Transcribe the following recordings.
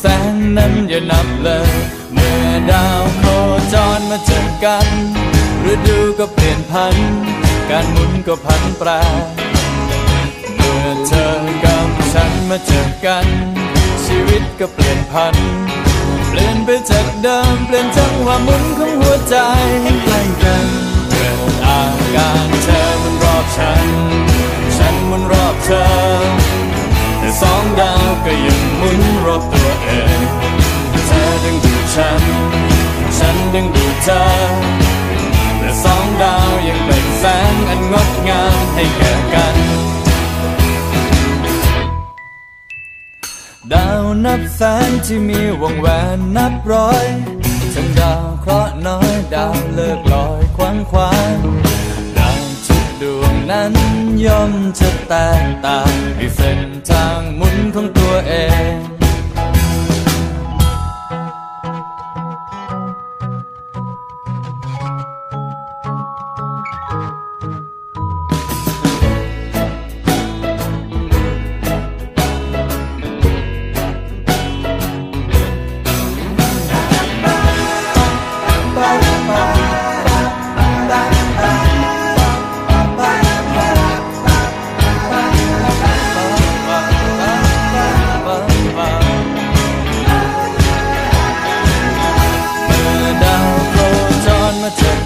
แสนนั้นอย่านับเลย เมื่อดาวโคจรมาเจอกันฤดูก็เปลี่ยนพัน การหมุนก็พันแปร เมื่อเธอกับฉันมาเจอกัน ชีวิตก็เปลี่ยนพัน เปลี่ยนไปจากเดิม เปลี่ยนจังหวะหมุนของหัวใจให้ใกล้กันเกิดอาการเธอมันรอบฉัน ฉันมันรอบเธอแต่สองดาวก็ยัง หมุนรอบตัวเองเธอดึงดูดฉัน ฉันดึงดูดเธอแต่สองดาวยังเปล่งแสงอันงดงามให้แก่กัน ดาวนับแสนที่มีวงแหวนนับร้อยทั้งดาวเคราะห์น้อยดาวเลิกลอยควันควานดาวทุกดวงนั้นย่อมจะแตกต่างในเส้นทางมุน ของตัวเอง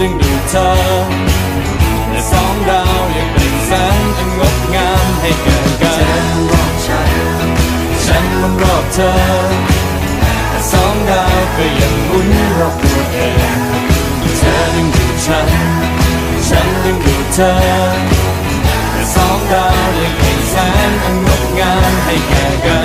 ดึงดูดเธอแต่สองดาวยังเป็นแสงอันงดงามให้แก่กันรอบฉันฉันมันรอบเธอแต่สองดาวก็ยังหมุนรอบตัวเองเธอดึงดูดฉันฉันดึงดูดเธอแต่สองดาวยังเป็นแสงอันงดงามให้แก่กัน